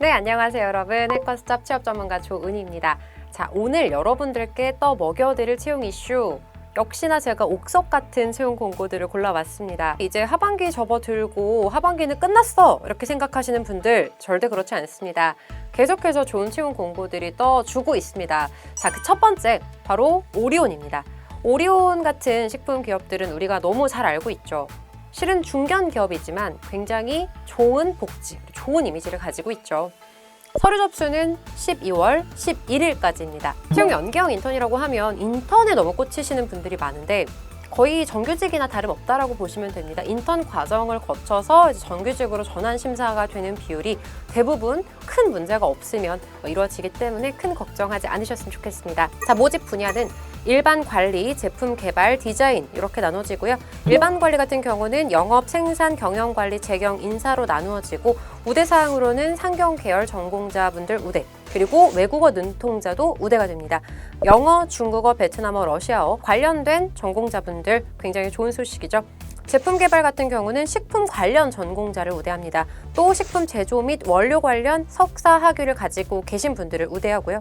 네, 안녕하세요, 여러분. 해커스잡 취업 전문가 조은희입니다. 자, 오늘 여러분들께 떠 먹여드릴 채용 이슈. 역시나 제가 옥석 같은 채용 공고들을 골라왔습니다. 이제 하반기 접어들고 하반기는 끝났어! 이렇게 생각하시는 분들 절대 그렇지 않습니다. 계속해서 좋은 채용 공고들이 떠주고 있습니다. 자, 그 첫 번째, 바로 오리온입니다. 오리온 같은 식품 기업들은 우리가 너무 잘 알고 있죠. 실은 중견 기업이지만 굉장히 좋은 복지, 좋은 이미지를 가지고 있죠. 서류 접수는 12월 11일까지입니다. 채용 연계형 인턴이라고 하면 인턴에 너무 꽂히시는 분들이 많은데 거의 정규직이나 다름없다라고 보시면 됩니다. 인턴 과정을 거쳐서 정규직으로 전환 심사가 되는 비율이 대부분 큰 문제가 없으면 이루어지기 때문에 큰 걱정하지 않으셨으면 좋겠습니다. 자, 모집 분야는 일반 관리, 제품 개발, 디자인 이렇게 나눠지고요. 일반 관리 같은 경우는 영업, 생산, 경영 관리, 재경, 인사로 나누어지고 우대 사항으로는 상경 계열 전공자분들 우대, 그리고 외국어 능통자도 우대가 됩니다. 영어, 중국어, 베트남어, 러시아어 관련된 전공자분들 굉장히 좋은 소식이죠. 제품 개발 같은 경우는 식품 관련 전공자를 우대합니다. 또 식품 제조 및 원료 관련 석사 학위를 가지고 계신 분들을 우대하고요.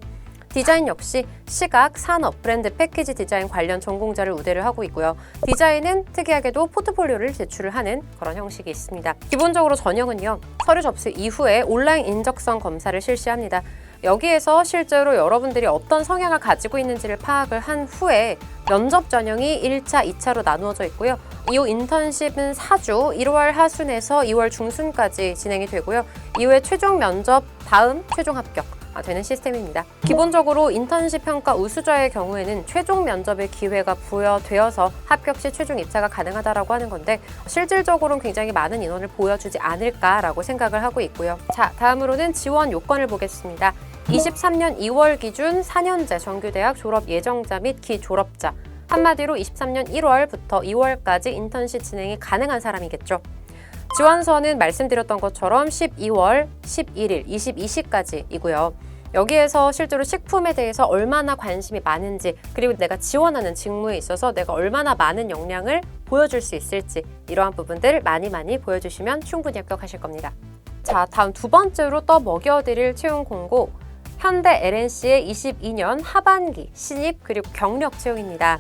디자인 역시 시각, 산업, 브랜드, 패키지 디자인 관련 전공자를 우대를 하고 있고요. 디자인은 특이하게도 포트폴리오를 제출을 하는 그런 형식이 있습니다. 기본적으로 전형은요. 서류 접수 이후에 온라인 인적성 검사를 실시합니다. 여기에서 실제로 여러분들이 어떤 성향을 가지고 있는지를 파악을 한 후에 면접 전형이 1차, 2차로 나누어져 있고요. 이후 인턴십은 4주, 1월 하순에서 2월 중순까지 진행이 되고요. 이후에 최종 면접 다음 최종 합격. 아, 되는 시스템입니다. 기본적으로 인턴십 평가 우수자의 경우에는 최종 면접의 기회가 부여되어서 합격 시 최종 입사가 가능하다라고 하는 건데 실질적으로는 굉장히 많은 인원을 보여주지 않을까라고 생각을 하고 있고요. 자, 다음으로는 지원 요건을 보겠습니다. 23년 2월 기준 4년제 정규대학 졸업 예정자 및 기졸업자 한마디로 23년 1월부터 2월까지 인턴십 진행이 가능한 사람이겠죠. 지원서는 말씀드렸던 것처럼 12월 11일 22시까지이고요. 여기에서 실제로 식품에 대해서 얼마나 관심이 많은지 그리고 내가 지원하는 직무에 있어서 내가 얼마나 많은 역량을 보여줄 수 있을지 이러한 부분들 많이 많이 보여주시면 충분히 합격하실 겁니다. 자, 다음 두 번째로 떠 먹여드릴 채용 공고 현대 LNC의 22년 하반기 신입 그리고 경력 채용입니다.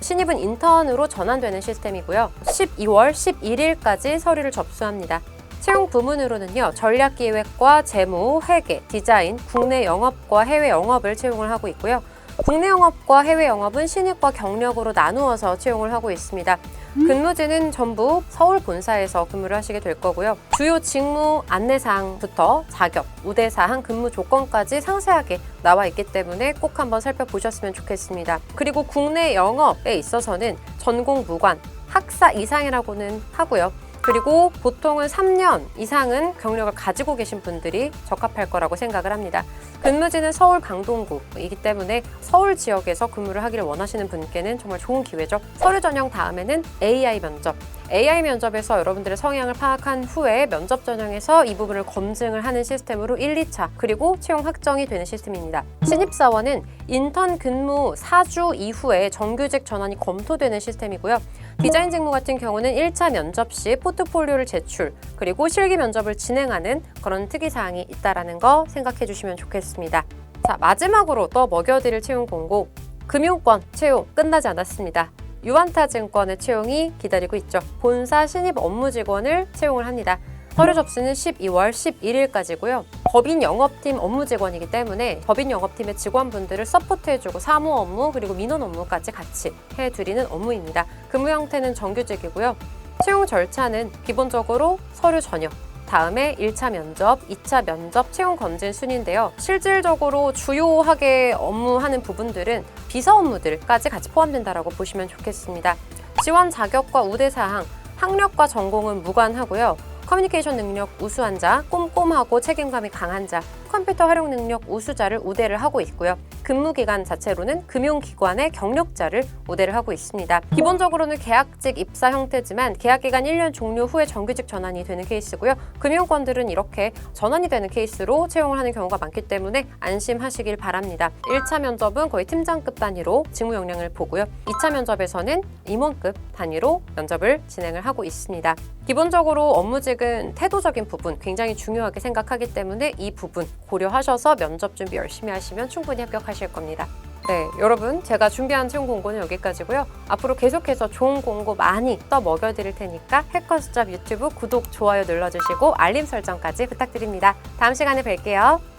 신입은 인턴으로 전환되는 시스템이고요. 12월 11일까지 서류를 접수합니다. 채용 부문으로는요, 전략기획과 재무, 회계, 디자인, 국내 영업과 해외 영업을 채용을 하고 있고요. 국내 영업과 해외 영업은 신입과 경력으로 나누어서 채용을 하고 있습니다. 근무지는 전부 서울 본사에서 근무를 하시게 될 거고요. 주요 직무 안내사항부터 자격, 우대사항, 근무 조건까지 상세하게 나와 있기 때문에 꼭 한번 살펴보셨으면 좋겠습니다. 그리고 국내 영업에 있어서는 전공 무관, 학사 이상이라고는 하고요. 그리고 보통은 3년 이상은 경력을 가지고 계신 분들이 적합할 거라고 생각을 합니다. 근무지는 서울 강동구이기 때문에 서울 지역에서 근무를 하기를 원하시는 분께는 정말 좋은 기회죠. 서류 전형 다음에는 AI 면접. AI 면접에서 여러분들의 성향을 파악한 후에 면접 전형에서 이 부분을 검증을 하는 시스템으로 1, 2차 그리고 채용 확정이 되는 시스템입니다. 신입사원은 인턴 근무 4주 이후에 정규직 전환이 검토되는 시스템이고요. 디자인 직무 같은 경우는 1차 면접 시 포트폴리오를 제출 그리고 실기 면접을 진행하는 그런 특이사항이 있다라는 거 생각해 주시면 좋겠습니다. 자 마지막으로 또 먹여드릴 채용 공고 금융권 채용 끝나지 않았습니다. 유한타증권의 채용이 기다리고 있죠. 본사 신입 업무 직원을 채용을 합니다. 서류 접수는 12월 11일까지고요. 법인 영업팀 업무 직원이기 때문에 법인 영업팀의 직원분들을 서포트해주고 사무 업무 그리고 민원 업무까지 같이 해드리는 업무입니다. 근무 형태는 정규직이고요. 채용 절차는 기본적으로 서류 전형, 다음에 1차 면접, 2차 면접 채용 검진 순인데요. 실질적으로 주요하게 업무하는 부분들은 비서 업무들까지 같이 포함된다라고 보시면 좋겠습니다. 지원 자격과 우대 사항, 학력과 전공은 무관하고요. 커뮤니케이션 능력 우수한 자, 꼼꼼하고 책임감이 강한 자, 컴퓨터 활용 능력 우수자를 우대를 하고 있고요. 근무 기간 자체로는 금융기관의 경력자를 우대를 하고 있습니다. 기본적으로는 계약직 입사 형태지만 계약 기간 1년 종료 후에 정규직 전환이 되는 케이스고요. 금융권들은 이렇게 전환이 되는 케이스로 채용을 하는 경우가 많기 때문에 안심하시길 바랍니다. 1차 면접은 거의 팀장급 단위로 직무 역량을 보고요. 2차 면접에서는 임원급 단위로 면접을 진행을 하고 있습니다. 기본적으로 업무직은 태도적인 부분 굉장히 중요하게 생각하기 때문에 이 부분 고려하셔서 면접 준비 열심히 하시면 충분히 합격 하실 겁니다. 네, 여러분 제가 준비한 채용 공고는 여기까지고요. 앞으로 계속해서 좋은 공고 많이 떠 먹여드릴 테니까 해커스잡 유튜브 구독, 좋아요 눌러주시고 알림 설정까지 부탁드립니다. 다음 시간에 뵐게요.